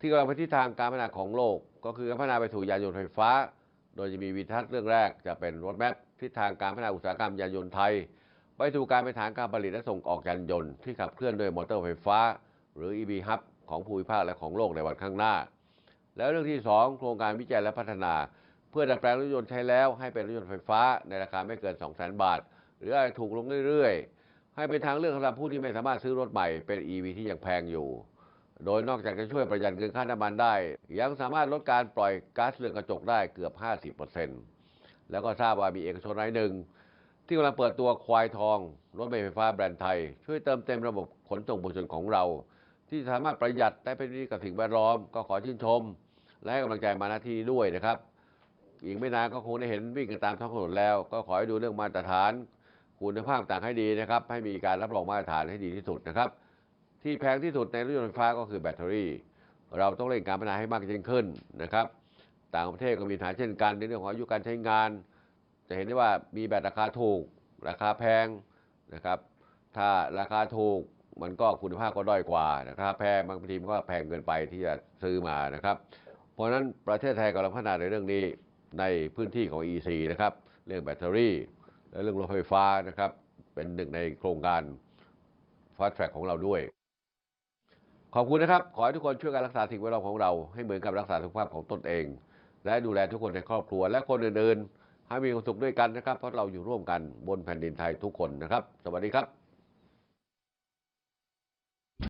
ที่กำลังไปทิศทางการพัฒนาของโลก ก็คือการพัฒนาไปสู่ยานยนต์ไฟฟ้า โดยจะมีวิทัศน์เรื่องแรกจะเป็นรถแมพทิศทางการพัฒนาอุตสาหกรรมยานยนต์ไทย ไปสู่การเป็นฐานการผลิตและส่งออกยานยนต์ที่ขับเคลื่อนด้วยมอเตอร์ไฟฟ้า หรือ EV Hub ของภูมิภาคและของโลกในวันข้างหน้า แล้วเรื่องที่ 2 โครงการวิจัยและพัฒนา เพื่อดัดแปลงรถยนต์ใช้แล้วให้เป็นรถยนต์ไฟฟ้าในราคาไม่เกิน 2 0 0 0 0 0 บาท หรืออาจจะถูกลงเรื่อยๆ ให้เป็นทางเลือกสำหรับผู้ที่ไม่สามารถซื้อรถใหม่เป็น EV ที่ยังแพงอยู่ โดยนอกจากจะช่วยประหยัดเงินค่าน้ำมันได้ ยังสามารถลดการปล่อยก๊าซเรือนกระจกได้เกือบ 50%แล้วก็ทราบว่ามีเอกชนรายหนึ่ง ที่กำลังเปิดตัวควายทอง รถเมล์ไฟฟ้าแบรนด์ไทย ช่วยเติมเต็มระบบขนส่งมวลชนของเรา ที่สามารถประหยัดได้เป็นมิตรกับสิ่งแวดล้อมก็ขอชื่นชม และให้กำลังใจมาหน้าที่ด้วยนะครับ อีกไม่นานก็คงได้เห็นวิ่งกันตามท้องถนนแล้ว ก็ขอให้ดูเรื่องมาตรฐาน คุณภาพต่างให้ดีนะครับ ให้มีการรับรองมาตรฐานให้ดีที่สุดนะครับ ที่แพงที่สุดในรถยนต์ไฟฟ้าก็คือแบตเตอรี่ เราต้องเร่งการพัฒนาให้มากยิ่งขึ้นนะครับ ต่างประเทศก็มีปัญหาเช่นกันในเรื่องของอายุการใช้งาน จะเห็นได้ว่ามีแบตราคาถูก ราคาแพงนะครับ ถ้าราคาถูกมันก็คุณภาพก็ด้อยกว่านะครับแพงบางทีมันก็แพงเกินไปที่จะซื้อมานะครับ เพราะฉะนั้นประเทศไทยกำลังพัฒนาในเรื่องนี้ในพื้นที่ของ EC นะครับเรื่องแบตเตอรี่และเรื่องรถไฟฟ้านะครับเป็นหนึ่งในโครงการ Fast Track ของเราด้วย ขอบคุณนะครับ ขอให้ทุกคนช่วยกันรักษาสิ่งแวดล้อมของเราให้เหมือนกับรักษาสุขภาพของตนเอง และดูแลทุกคนในครอบครัว และคนอื่นๆให้มีความสุขด้วยกันนะครับ เพราะเราอยู่ร่วมกันบนแผ่นดินไทยทุกคนนะครับ สวัสดีครับ